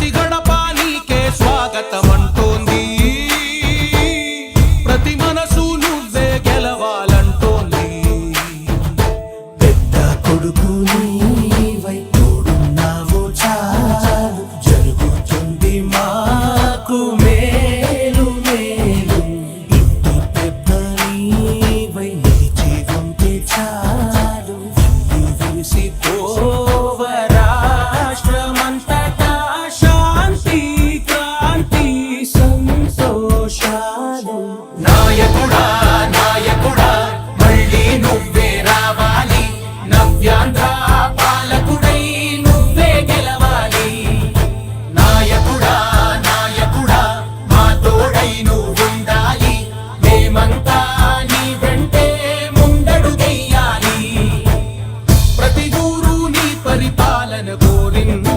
ప్రతి నాయకుడా మళ్ళీ నువ్వే రావాలి. నవ్యాంధ్ర నాయకుడా నాయకుడా మా తోడై నువ్వుండాలి. మేమంతా నీ వెంటే ముందడుగయ్యాలి పరిపాలన కోరింది